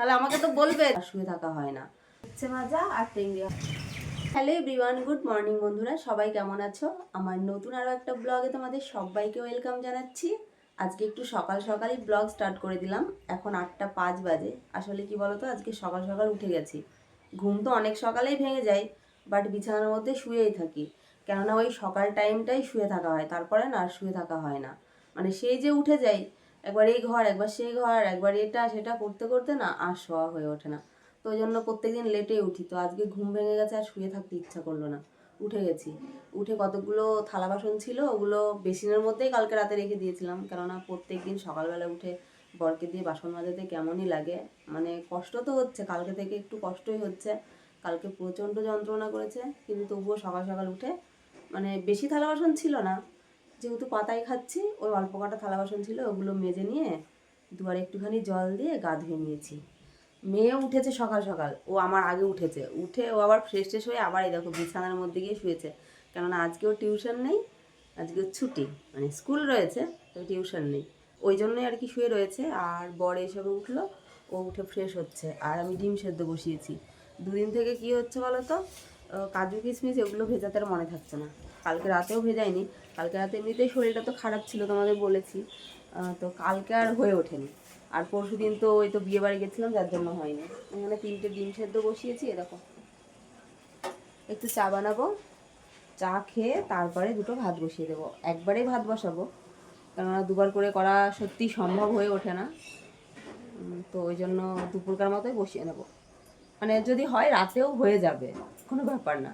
তাহলে আমাকে তো বলবে শুয়ে থাকা হয় না। হচ্ছে মাজা আর টেঙ্গি হ্যালো এভরিওয়ান, গুড মর্নিং বন্ধুরা, সবাই কেমন আছো? আমার নতুন আরও একটা ব্লগে তোমাদের সবাইকে ওয়েলকাম জানাচ্ছি। আজকে একটু সকাল সকালই ব্লগ স্টার্ট করে দিলাম। এখন আটটা পাঁচ বাজে। আসলে কি বলতো, আজকে সকাল সকাল উঠে গেছি। ঘুম তো অনেক সকালেই ভেঙে যায় বাট বিছানার মধ্যে শুয়েই থাকি। কেননা ওই সকাল টাইমটাই শুয়ে থাকা হয়, তারপরে না আর শুয়ে থাকা হয় না। মানে সেই যে উঠে যাই একবার এই ঘর, একবার সেই ঘর, একবার এটা, সেটা করতে করতে না আর শোয়া হয়ে ওঠে না। তো ওই জন্য প্রত্যেকদিন লেটে উঠি। তো আজকে ঘুম ভেঙে গেছে আর শুয়ে থাকতে ইচ্ছা করল না। উঠে গেছি। উঠে কতগুলো থালা বাসন ছিল, ওগুলো বেসিনের মধ্যেই কালকে রাতে রেখে দিয়েছিলাম। কেননা প্রত্যেক দিন সকালবেলা উঠে বরকে দিয়ে বাসন মাজাতে কেমনই লাগে। মানে কষ্ট তো হচ্ছে, কালকে থেকে একটু কষ্টই হচ্ছে। কালকে প্রচণ্ড যন্ত্রণা করেছে, কিন্তু তবুও সকাল সকাল উঠে মানে বেশি থালা বাসন ছিল না। যেহেতু পাতায় খাচ্ছি, ওই অল্প কটা থালা বাসন ছিল, ওগুলো মেজে নিয়ে দুয়ারে একটুখানি জল দিয়ে গা ধুয়ে নিয়েছি। মেয়ে উঠেছে সকাল সকাল, ও আমার আগে উঠেছে। উঠে ও আবার ফ্রেশ ট্রেশ হয়ে আবার এই দেখো বিছানার মধ্যে গিয়ে শুয়েছে। কেননা আজকেও টিউশন নেই, আজকে ছুটি মানে স্কুল রয়েছে, তো টিউশন নেই। ওই জন্যই আর কি শুয়ে রয়েছে, আর বর এসবে উঠল, ও উঠে ফ্রেশ হচ্ছে, আর আমি ডিম সেদ্ধ বসিয়েছি। দুদিন থেকে কি হচ্ছে বলো তো কাজু কিশমিশ এগুলো ভেজাতে আর মনে থাকছে না। কালকে রাতেও ভেজাইনি কালকে রাতে এমনিতেই শরীরটা তো খারাপ ছিল, তোমাদের বলেছি। তো কালকে আর হয়ে ওঠেনি। আর পরশু দিন তো ওই তো বিয়ে বাড়ি গেছিলাম, যার জন্য হয়নি। এখানে তিনটে ডিম সেদ্ধ বসিয়েছি, এরকম। একটু চা বানাবো, চা খেয়ে তারপরে দুটো ভাত বসিয়ে দেবো। একবারেই ভাত বসাবো, কেননা দুবার করে করা সত্যি সম্ভব হয়ে ওঠে না। তো ওই জন্য দুপুরকার মতোই বসিয়ে নেব। মানে যদি হয়, রাতেও হয়ে যাবে, কোনো ব্যাপার না।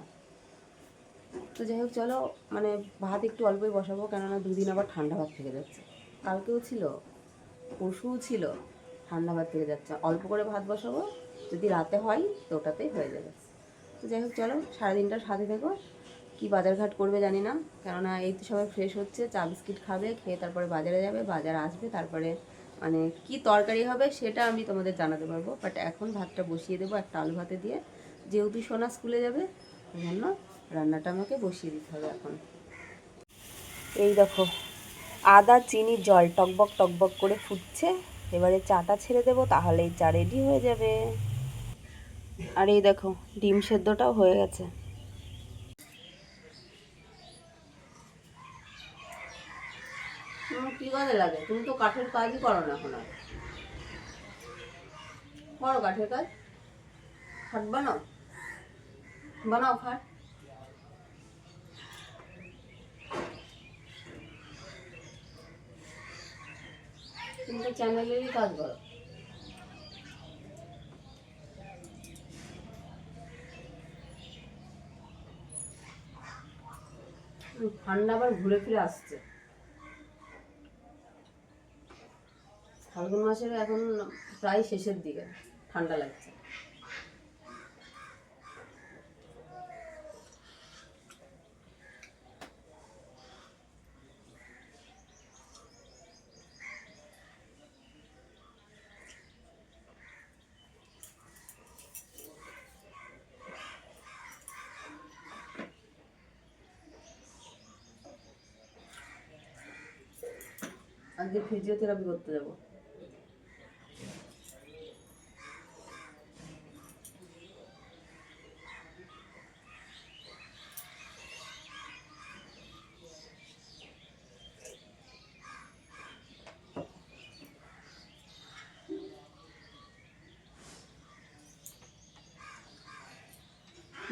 তো যাই হোক, চলো মানে ভাত একটু অল্পই বসাবো, কেননা দুদিন আবার ঠান্ডা ভাত থেকে যাচ্ছে। কালকেও ছিল, পরশুও ছিল, ঠান্ডা ভাত থেকে যাচ্ছে। অল্প করে ভাত বসাবো, যদি রাতে হয়, তো ওটাতেই হয়ে যাবে। তো যাই হোক, চলো, সারাদিনটা সাথে থেকো। কি বাজারঘাট করবে জানি না, কেননা এই তো সবাই ফ্রেশ হচ্ছে, চা বিস্কিট খাবে, খেয়ে তারপরে বাজারে যাবে, বাজার আসবে, তারপরে মানে কি তরকারি হবে সেটা আমি তোমাদের জানাতে পারব। বাট এখন ভাতটা বসিয়ে দেবো একটা আলু ভাতে দিয়ে। যেহেতু সোনা স্কুলে যাবে জন্য রান্নাটা আমাকে বসিয়ে দিতে হবে এখন। এই দেখো, আদা, চিনি, জল টকবক টকবক করে ফুটছে। এবারে চাটা ছেড়ে দেবো, তাহলেই চা রেডি হয়ে যাবে। আর এই দেখো, ডিম সেদ্ধটাও হয়ে গেছে। কি কাজে লাগে? তুমি তো কাঠের কাজই করো না এখন আর। কাঠের কাজ। খাট বানাও। বানাও খাট। তুমি চ্যানেলেরই কাজ করো ঠান্ডা আবার ঘুরে ফিরে আসছে। ফাল্গুন মাসের এখন প্রায় শেষের দিকে, ঠান্ডা লাগছে। আজকে ফিজিওথেরাপি করতে যাব।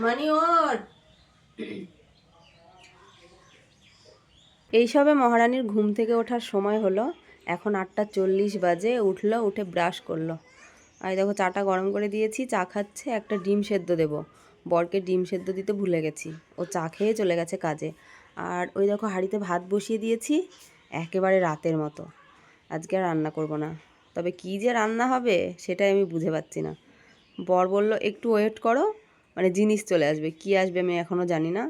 মানি ওট এইসবে মহারানীর ঘুম থেকে ওঠার সময় হলো, এখন আটটা চল্লিশ বাজে, উঠল, উঠে ব্রাশ করল। আর এই দেখো চাটা গরম করে দিয়েছি, চা খাচ্ছে, একটা ডিম সেদ্ধ দেব। বরকে ডিম সেদ্ধ দিতে ভুলে গেছি, ও চা খেয়ে চলে গেছে কাজে। আর ওই দেখো হাঁড়িতে ভাত বসিয়ে দিয়েছি, একেবারে রাতের মতো। আজকে রান্না করব না। তবে কী যে রান্না হবে, সেটাই আমি বুঝে পাচ্ছি না। বর বলল, একটু ওয়েট করো মানে জিনিস চলে আসবে, কি আসবে আমি এখনও জানি না।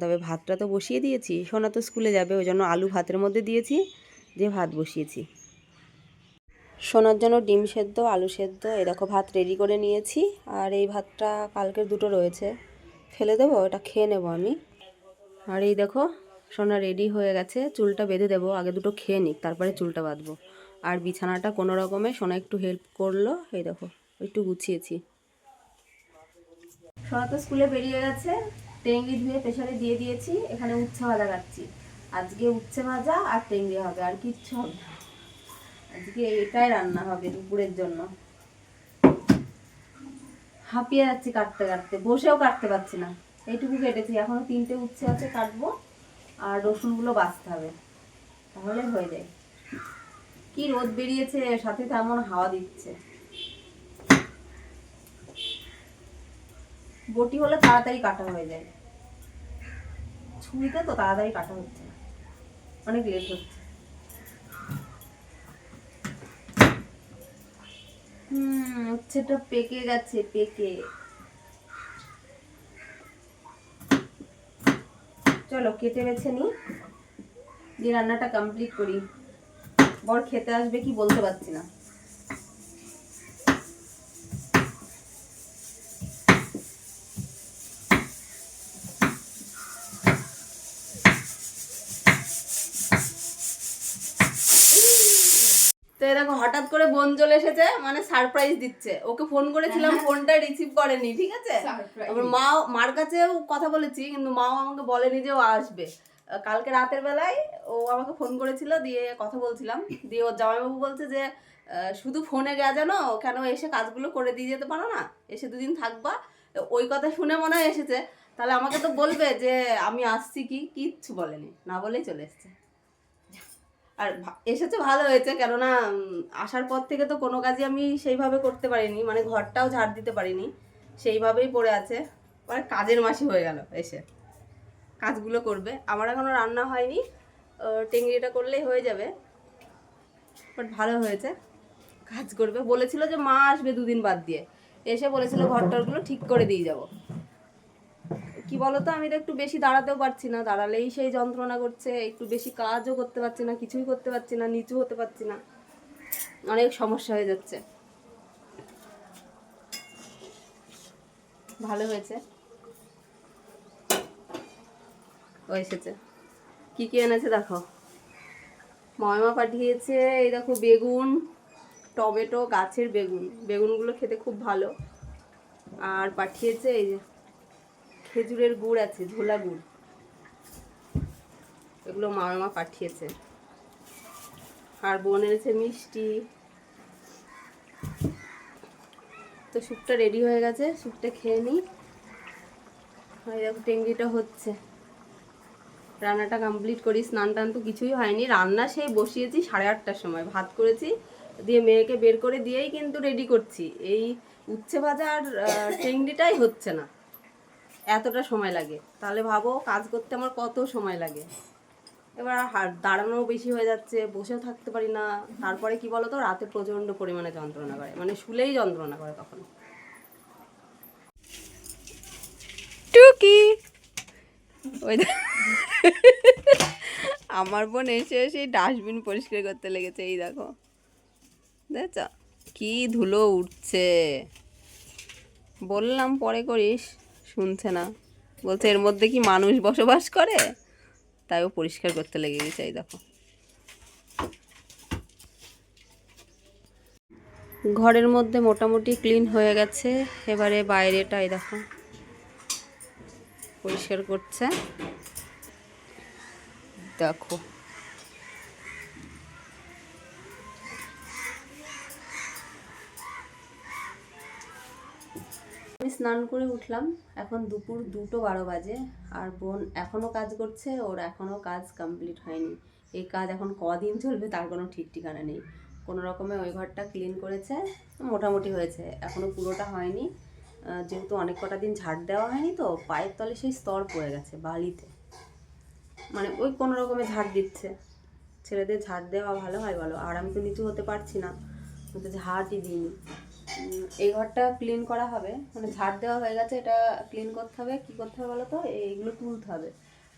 তবে ভাতটা তো বসিয়ে দিয়েছি। সোনা তো স্কুলে যাবে, ওই জন্য আলু ভাতের মধ্যে দিয়েছি, দিয়ে ভাত বসিয়েছি। সোনার জন্য ডিম সেদ্ধ, আলু সেদ্ধ দেখো ভাত রেডি করে নিয়েছি। আর এই ভাতটা কালকের দুটো রয়েছে। ফেলে দেবো এটা খেয়ে নেব আমি। আর এই দেখো, সোনা রেডি হয়ে গেছে। চুলটা বেঁধে দেবো, আগে দুটো খেয়ে নিক, তারপরে চুলটা বাঁধবো। আর বিছানাটা কোনো রকমে সোনা একটু হেল্প করল, এই দেখো, একটু গুছিয়েছি। সোনা তো স্কুলে বেরিয়ে গেছে। টেঙ্গি ধুয়ে প্রেশারে দিয়ে দিয়েছি, এখানে উচ্ছে ভাজা কাটছি আজকে উচ্ছে ভাজা আর টেঙ্গি হবে, আর কিচ্ছু হবে না। আজকে এটাই রান্না হবে দুপুরের জন্য। হাঁপিয়ে যাচ্ছি কাটতে কাটতে, বসেও কাটতে পারছি না। এইটুকু কেটেছি, এখনও তিনটে উচ্ছে আছে কাটবো, আর রসুনগুলো বাঁচতে হবে, তাহলে হয়ে যায়। কি রোদ বেরিয়েছে, সাথে তেমন হাওয়া দিচ্ছে। বটি হলে তাড়াতাড়ি কাটা হয়ে যায়। ছুরিতে তো তাড়াতাড়ি কাটা হচ্ছে অনেক লেট হচ্ছে। হুম উচ্ছেটা পেকে গেছে, পেকে। চলো কেটে বেছে নি দিয়ে রান্নাটা কমপ্লিট করি। বর খেতে আসবে কি বলতে পারছি না। দেখো হঠাৎ করে বোন চলে এসেছে মানে সারপ্রাইজ দিচ্ছে। ওকে ফোন করেছিলাম ফোনটা রিসিভ করেনি ঠিক আছে? আবার মা মার কাছেও কথা বলেছি কিন্তু মাও আমাকে বলেনি যে ও আসবে। কালকে রাতের বেলায় ও আমাকে ফোন করেছিল দিয়ে কথা বলছিলাম। দিয়ে ওর জামাইবাবু বলছে যে শুধু ফোনে গেছে জানো কেন এসে কাজগুলো করে দিয়ে যেতে পারো না? এসে দুদিন থাকবা। ওই কথা শুনে মনে হয় এসেছে। তাহলে আমাকে তো বলবে যে আমি আসছি কি? কিচ্ছু বলেনি। না বলেই চলে এসেছে। আর এসেছে ভালো হয়েছে, কেননা আসার পর থেকে তো কোনো কাজই আমি সেইভাবে করতে পারিনি মানে ঘরটাও ঝাড় দিতে পারিনি, সেইভাবেই পড়ে আছে। মানে কাজের মাসি হয়ে গেল এসে। কাজগুলো করবে। আমার এখনও রান্না হয়নি টেংরিটা করলেই হয়ে যাবে। বাট ভালো হয়েছে, কাজ করবে। বলেছিল যে মা আসবে দুদিন বাদ দিয়ে। এসে বলেছিল ঘরটরগুলো ঠিক করে দিয়ে যাব। কি বলতো? আমি তো একটু বেশি দাঁড়াতেও পারছি না। দাঁড়ালেই সেই যন্ত্রণা করছে, একটু বেশি কাজও করতে পারছি না, কিছুই করতে পারছি না, নিচু হতে পারছি না। অনেক সমস্যা হয়ে যাচ্ছে। ভালো হয়েছে? এসেছে। কি কি এনেছে দেখো? ময়মা পাঠিয়েছে, এই দেখো বেগুন, টমেটো, গাছের বেগুন। বেগুনগুলো খেতে খুব ভালো। আর পাঠিয়েছে এই যে খেজুরের গুড় আছে ঝোলা গুড়। এগুলো মামা পাঠিয়েছে। আর বোন এনেছে মিষ্টি। তো স্যুপটা রেডি হয়ে গেছে স্যুপটা খেয়ে নিই দেখো টেঙ্গিটা হচ্ছে। রান্নাটা কমপ্লিট করি স্নান টান তো কিছুই হয়নি। রান্না সেই বসিয়েছি সাড়ে আটটার সময়। ভাত করেছি দিয়ে মেয়েকে বের করে দিয়েই কিন্তু রেডি করছি। এই উচ্ছে ভাজা আর আহ, হচ্ছে না। এতটা সময় লাগে। তাহলে ভাবো কাজ করতে আমার কত সময় লাগে। এবার দাঁড়ানো বেশি হয়ে যাচ্ছে, বসেও থাকতে পারি না। তারপরে কি বলতো, রাতে প্রচণ্ড পরিমাণে যন্ত্রণা করে। মানে শুলেই যন্ত্রণা করে তখন। টুকি! ওই আমার বোন এসে এসে ডাস্টবিন পরিষ্কার করতে লেগেছে, এই দেখো। দেখছ? কি ধুলো উঠছে। বললাম পরে করিস। শুনছে না। বলছে, এর মধ্যে কি মানুষ বসবাস করে? তাই ও পরিষ্কার করতে লেগে গেছে, এই দেখো। ঘরের মধ্যে মোটামুটি ক্লিন হয়ে গেছে। এবারে বাইরেটাই দেখো, পরিষ্কার করছে। দেখো। স্নান করে উঠলাম। এখন দুপুর দুটো বারো বাজে। আর বোন এখনও কাজ করছে, ওর এখনও কাজ কমপ্লিট হয়নি। এই কাজ এখন কদিন চলবে তার কোনো ঠিক ঠিকানা নেই। কোনো রকমে ওই ঘরটা ক্লিন করেছে, মোটামুটি হয়েছে। এখনও পুরোটা হয়নি। যেহেতু অনেক কটা দিন ঝাড় দেওয়া হয়নি তো, পায়ের তলে সেই স্তর পড়ে গেছে বালিতে। মানে ওই কোনো রকমে ঝাড় দিচ্ছে। ছেলেদের ঝাড় দেওয়া ভালো হয় বলো? আর আমি তো নিচু হতে পারছি না। তো ঝাড়ই দিইনি। এই ঘরটা ক্লিন করা হবে। মানে ঝাড় দেওয়া হয়ে গেছে, এটা ক্লিন করতে হবে। কি করতে হবে বলো তো এইগুলো তুলতে হবে।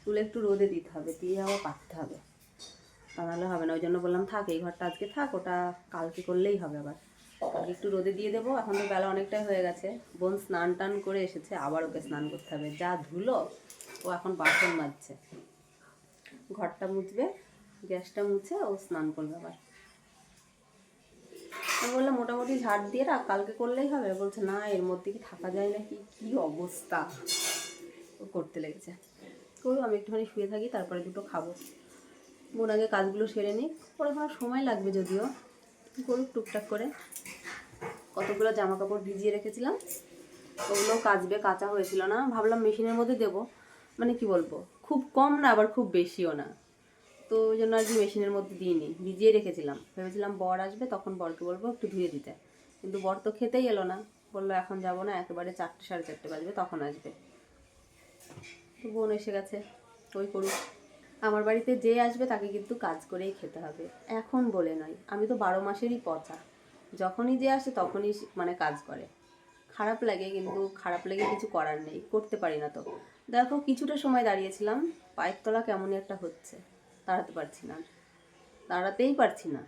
তুলে একটু রোদে দিতে হবে, দিয়ে আবার পাততে হবে। তা নাহলে হবে না, ওই জন্য বললাম থাক, এই ঘরটা আজকে থাক, ওটা কালকে করলেই হবে আবার। একটু রোদে দিয়ে দেবো, এখন তো বেলা অনেকটাই হয়ে গেছে। বোন স্নান টান করে এসেছে, আবার ওকে স্নান করতে হবে। যা ধুলো, ও এখন বাসন মাজছে। ঘরটা মুছবে, গ্যাসটা মুছে, ও স্নান করবে আবার। আমি বললাম, মোটামুটি ঝাড় দিয়ে রাখ, কালকে করলেই হবে। বলছে, না, এর মধ্যে কি থাকা যায় নাকি? কি কী অবস্থা? ও করতে লেগেছে। করব আমি একটুখানি শুয়ে থাকি, তারপরে দুটো খাব। বোন আগে কাজগুলো সেরে নিই এখন সময় লাগবে যদিও। করুক, টুকটাক করে কতগুলো জামা কাপড় ভিজিয়ে রেখেছিলাম ওগুলো কাচবে, কাঁচা হয়েছিল না। ভাবলাম মেশিনের মধ্যে দেবো। মানে কি বলব, খুব কম না, আবার খুব বেশিও না। তো ওই জন্য আর কি মেশিনের মধ্যে দিইনি, ভিজিয়ে রেখেছিলাম। ভেবেছিলাম বর আসবে, তখন বরকে বলব একটু ধুয়ে দিতে। কিন্তু বর তো খেতেই এলো না। বলল, এখন যাব না, একেবারে চারটে, সাড়ে চারটে বাজবে, তখন আসবে। তো বোন এসে গেছে, ওই করুক। আমার বাড়িতে যে আসবে, তাকে কিন্তু কাজ করেই খেতে হবে। এখন বলে নয়, আমি তো বারো মাসেরই পচা। যখনই যে আসে, তখনই মানে কাজ করে। খারাপ লাগে, কিন্তু খারাপ লেগে কিছু করার নেই, করতে পারি না তো। দেখো, কিছুটা সময় দাঁড়িয়েছিলাম, পায়ের তলা কেমনই একটা হচ্ছে। দাঁড়াতে পারছি না। দাঁড়াতেই পারছি না।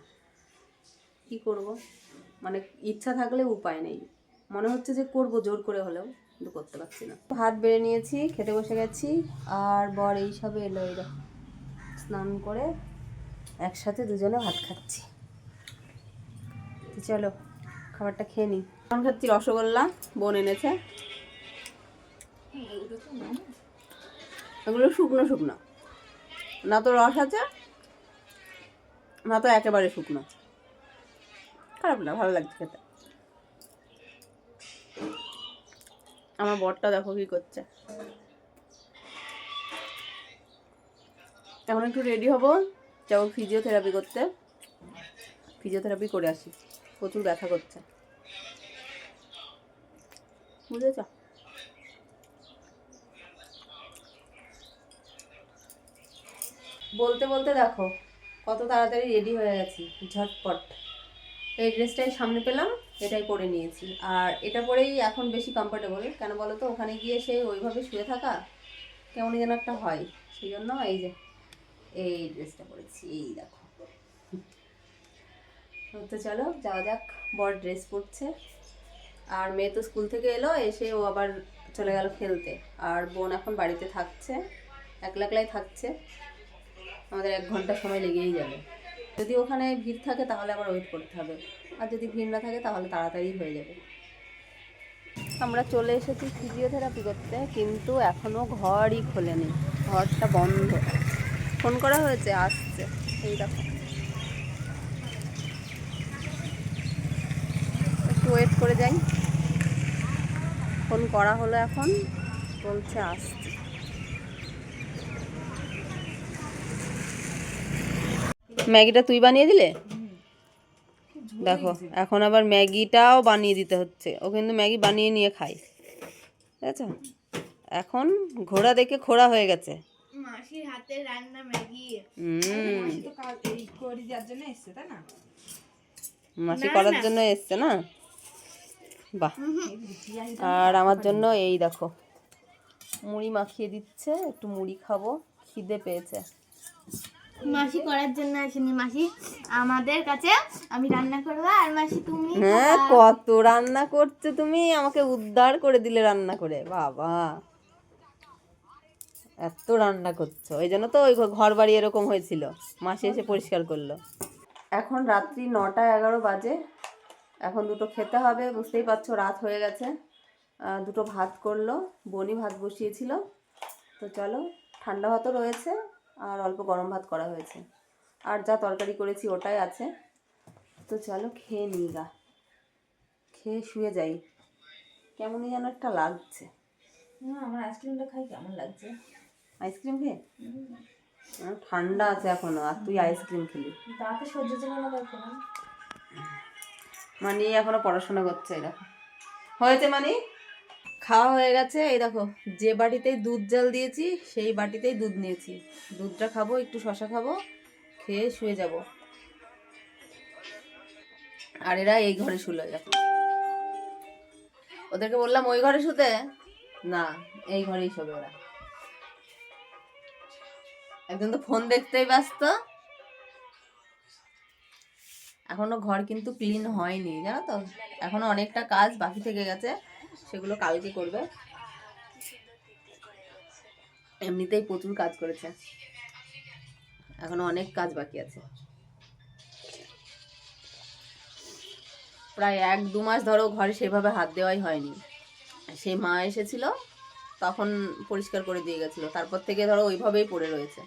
কি করব? মানে ইচ্ছা থাকলে উপায় নেই। মনে হচ্ছে যে করব জোর করে হলেও, কিন্তু করতে পারছি না। ভাত বেড়ে নিয়েছি, খেতে বসে গেছি, আর বর এই সবে এলো, এই স্নান করে একসাথে দুজনে ভাত খাচ্ছি। চলো, খাবারটা খেয়ে নিই। এখন খাচ্ছি রসগোল্লা, বোন এনেছে। এগুলো শুকনো শুকনো। না তো রস আছে, না তো একেবারে শুকনো। খারাপ না, ভালো লাগছে খেতে। আমার বরটা দেখো কি করছে। এখন একটু রেডি হব, যাব ফিজিওথেরাপি করতে। ফিজিওথেরাপি করে আসি, প্রচুর ব্যথা করছে। বুঝেছ? বলতে বলতে দেখো, কত তাড়াতাড়ি রেডি হয়ে গেছি, ঝটপট। এই ড্রেসটাই সামনে পেলাম, এটাই পরে নিয়েছি। আর এটা পরেই এখন বেশি কমফোর্টেবল কেন বলো তো? ওখানে গিয়ে সে ওইভাবে শুয়ে থাকা, কেমনই যেন একটা হয়। সেই জন্য এই যে, এই ড্রেসটা পরেছি, এই দেখো। তো চলো, যাওয়া যাক বড় ড্রেস পরছে। আর মেয়ে তো স্কুল থেকে এলো, এসে ও আবার চলে গেল খেলতে। আর বোন এখন বাড়িতে থাকছে, একলা একলাই থাকছে। আমাদের এক ঘণ্টা সময় লেগেই যাবে। যদি ওখানে ভিড় থাকে তাহলে আবার ওয়েট করতে হবে। আর যদি ভিড় না থাকে তাহলে তাড়াতাড়ি হয়ে যাবে। আমরা চলে এসেছি ফিজিওথেরাপি করতে, কিন্তু এখনও ঘরই খোলেনি। ঘরটা বন্ধ। ফোন করা হয়েছে, আসছে। এই দেখো। একটু ওয়েট করে যাই। ফোন করা হলো এখন, বলছে আসছে। ম্যাগিটা তুই বানিয়ে দিলে? দেখো এখন আবার ম্যাগিটাও বানিয়ে দিতে হচ্ছে। ও কিন্তু ম্যাগি বানিয়ে নিয়ে খায়। ঠিক আছে? এখন ঘোড়া দেখে খোড়া হয়ে গেছে। মাসির হাতের রান্না ম্যাগি। হুম। তো কাল এই করে দেওয়ার জন্য এসছে তাই না? মাসি করার জন্য এসছে না? বাহ। আর আমার জন্য এই দেখো মুড়ি মাখিয়ে দিচ্ছে একটু মুড়ি খাব খিদে পেয়েছে। মাসি করার জন্য আসেনি মাসি। আমাদের কাছে আমি রান্না করব আর মাসি তুমি হ্যাঁ কত রান্না করছ তুমি? আমাকে উদ্ধার করে দিলে রান্না করে বাবা। এত রান্না করছ এই জন্য তো ওই ঘর বাড়ি এরকম হয়েছিল। মাসি এসে পরিষ্কার করল। এখন রাত্রি নটা এগারো বাজে। এখন দুটো খেতে হবে বুঝতেই পারছ রাত হয়ে গেছে। দুটো ভাত করল বনি ভাত বসিয়েছিল। তো চলো ঠান্ডা ভাতও রয়েছে। আর অল্প গরম ভাত করা হয়েছে। আর যা তরকারি করেছি ওটাই আছে। তো চলো খেয়ে নিই গা। খেয়ে শুয়ে যাই। কেমনই যেন একটা লাগছে। না আমার আইসক্রিমটা খাই কেমন লাগছে? আইসক্রিম খেয়ে? ঠান্ডা আছে এখনও আর তুই আইসক্রিম খেলি। তাকে সহ্য ছিল না তারপর মানে এখনও পড়াশোনা করছে দেখো হয়েছে মানে? খাওয়া হয়ে গেছে। এই দেখো, যে বাটিতেই দুধ জল দিয়েছি, সেই বাটিতেই দুধ নিয়েছি। দুধটা খাব, একটু শশা খাব, খেয়ে শুয়ে যাব। আর এরা এই ঘরে শুলো দেখো ওদেরকে বললাম, ওই ঘরে শুতে? না, এই ঘরেই শোবে ওরা। একজন তো ফোন দেখতেই ব্যস্ত। এখনও ঘর কিন্তু ক্লিন হয়নি, জানো তো? এখনও অনেকটা কাজ বাকি থেকে গেছে। সেগুলো কালকে করবে। এমনিতেই প্রচুর কাজ করেছে। এখনও অনেক কাজ বাকি আছে। প্রায় এক দু মাস ধরো ঘরে সেভাবে হাত দেওয়াই হয়নি। সেই মা এসেছিল, তখন পরিষ্কার করে দিয়ে গেছিল। তারপর থেকে ধরো ওইভাবেই পড়ে রয়েছে।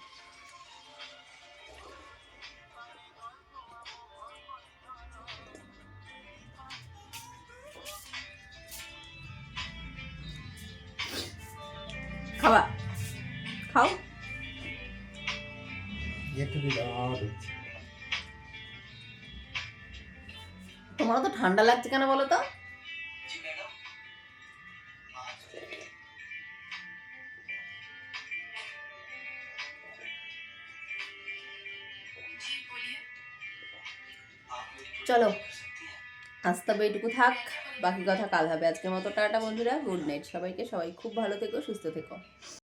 খাও। তোমারও তো ঠান্ডা লাগছে কেন বলো তো? চলো আজ তবে এইটুকু থাক বাকি কথা কাল হবে। আজকের মতো টাটা বন্ধুরা গুড নাইট সবাইকে। সবাই খুব ভালো থেকো সুস্থ থেকো।